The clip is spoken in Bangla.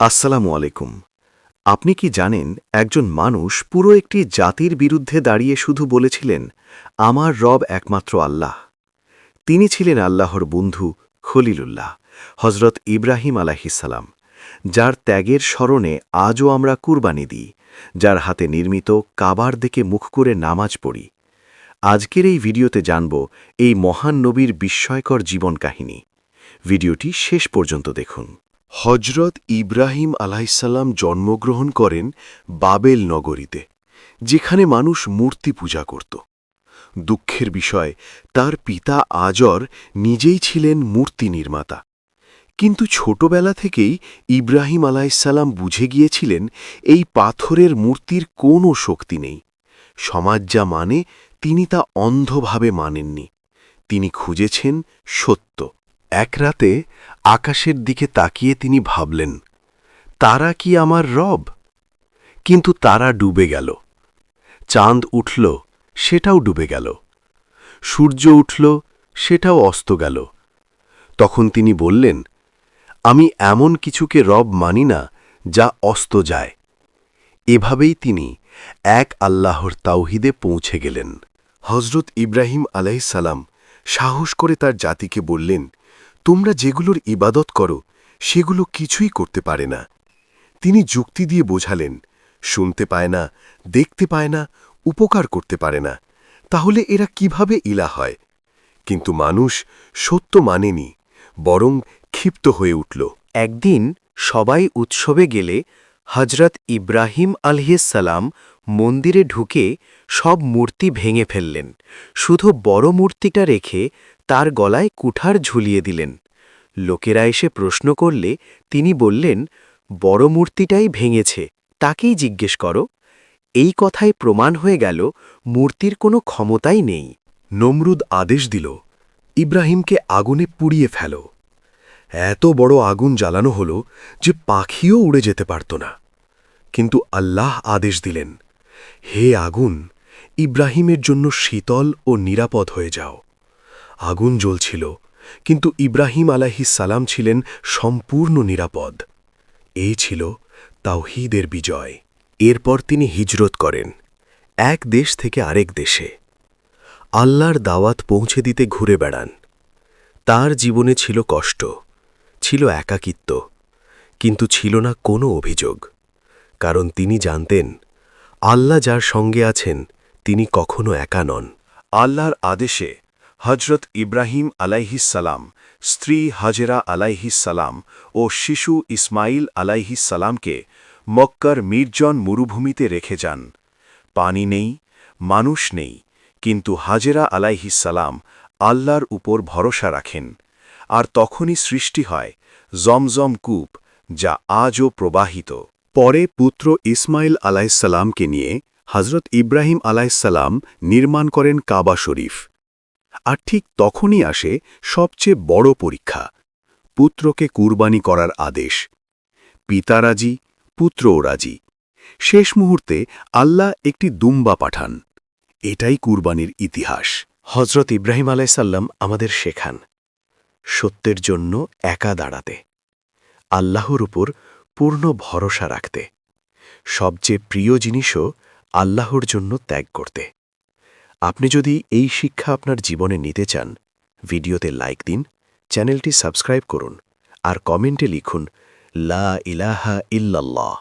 আসসালামু আলাইকুম। আপনি কি জানেন একজন মানুষ পুরো একটি জাতির বিরুদ্ধে দাঁড়িয়ে শুধু বলেছিলেন, আমার রব একমাত্র আল্লাহ তিনি ছিলেন আল্লাহর বন্ধু খলিলুল্লাহ হজরত ইব্রাহিম আলাহিসাল্লাম যার ত্যাগের স্মরণে আজও আমরা কুরবানি দিই, যার হাতে নির্মিত কাবার দিকে মুখ করে নামাজ পড়ি। আজকের এই ভিডিওতে জানব এই মহান নবীর বিস্ময়কর জীবন কাহিনী। ভিডিওটি শেষ পর্যন্ত দেখুন। হজরত ইব্রাহিম আলাইসাল্লাম জন্মগ্রহণ করেন বাবেল নগরীতে, যেখানে মানুষ মূর্তি পূজা করত। দুঃখের বিষয়, তার পিতা আজর নিজেই ছিলেন মূর্তি নির্মাতা। কিন্তু ছোটবেলা থেকেই ইব্রাহিম আলাইসাল্লাম বুঝে গিয়েছিলেন, এই পাথরের মূর্তির কোনো শক্তি নেই। সমাজ যা মানে তিনি তা অন্ধভাবে মানেননি। তিনি খুঁজেছেন সত্য। এক রাতে আকাশের দিকে তাকিয়ে তিনি ভাবলেন, তারা কি আমার রব? কিন্তু তারা ডুবে গেল। চাঁদ উঠল, সেটাও ডুবে গেল। সূর্য উঠল, সেটাও অস্ত গেল। তখন তিনি বললেন, আমি এমন কিছুকে রব মানি না যা অস্ত যায়। এভাবেই তিনি এক আল্লাহর তাওহিদে পৌঁছে গেলেন। হজরত ইব্রাহিম আলাইসালাম সাহস করে তার জাতিকে বললেন তোমরা যেগুলোর ইবাদত করো, সেগুলো কিছুই করতে পারে না। তিনি যুক্তি দিয়ে বোঝালেন, শুনতে পায় না, দেখতে পায় না, উপকার করতে পারে না, তাহলে এরা কীভাবে ইলা হয়? কিন্তু মানুষ সত্য মানেনি, বরং ক্ষিপ্ত হয়ে উঠল। একদিন সবাই উৎসবে গেলে হজরত ইব্রাহিম আলহিসাল্লাম মন্দিরে ঢুকে সব মূর্তি ভেঙে ফেললেন। শুধু বড় মূর্তিটা রেখে তার গলায় কুঠার ঝুলিয়ে দিলেন। লোকেরা এসে প্রশ্ন করলে তিনি বললেন, বড় মূর্তিটাই ভেঙেছে, তাকেই জিজ্ঞেস করো। এই কথায় প্রমাণ হয়ে গেল, মূর্তির কোনো ক্ষমতাই নেই। নমরুদ আদেশ দিল, ইব্রাহিমকে আগুনে পুড়িয়ে ফেল। এত বড় আগুন জ্বালানো হল যে পাখিও উড়ে যেতে পারত না। কিন্তু আল্লাহ আদেশ দিলেন, হে আগুন, ইব্রাহিমের জন্য শীতল ও নিরাপদ হয়ে যাও। আগুন জ্বলছিল, কিন্তু ইব্রাহিম সালাম ছিলেন সম্পূর্ণ নিরাপদ। এই ছিল তাওহিদের বিজয়। এরপর তিনি হিজরত করেন, এক দেশ থেকে আরেক দেশে। আল্লাহর দাওয়াত পৌঁছে দিতে ঘুরে বেড়ান। তার জীবনে ছিল কষ্ট। ছিল একাকিত্ব, কিন্তু ছিল না কোনো অভিযোগ, কারণ তিনি জানতেন, আল্লাহ যার সঙ্গে আছেন, তিনি কখনো একা নন। আল্লাহর আদেশে হজরত ইব্রাহিম আলাইহিসালাম স্ত্রী হাজেরা আলাইহিসালাম ও শিশু ইসমাইল আলাইহিসালামকে মক্কার মির্জন মরুভূমিতে রেখে যান। পানি নেই, মানুষ নেই, কিন্তু হাজেরা আলাইহিসালাম আল্লাহর উপর ভরসা রাখেন। আর তখনই সৃষ্টি হয় জমজম কূপ, যা আজও প্রবাহিত। পরে পুত্র ইসমাইল আলাইসাল্লামকে নিয়ে হজরত ইব্রাহিম আলাইসাল্লাম নির্মাণ করেন কাবা শরীফ। আর ঠিক তখনই আসে সবচেয়ে বড় পরীক্ষা, পুত্রকে কুরবানি করার আদেশ। পিতা রাজি, পুত্রও রাজি। শেষ মুহূর্তে আল্লাহ একটি দুম্বা পাঠান। এটাই কুরবানির ইতিহাস। হজরত ইব্রাহিম আলাইসাল্লাম আমাদের শেখান। সত্যের জন্য একা দাঁড়াতে, আল্লাহর উপর পূর্ণ ভরসা রাখতে, সবচেয়ে প্রিয় জিনিসও আল্লাহর জন্য ত্যাগ করতে। আপনি যদি এই শিক্ষা আপনার জীবনে নিতে চান, ভিডিওতে লাইক দিন, চ্যানেলটি সাবস্ক্রাইব করুন, আর কমেন্টে লিখুন, লা ইলাহা ইল্লাল্লাহ।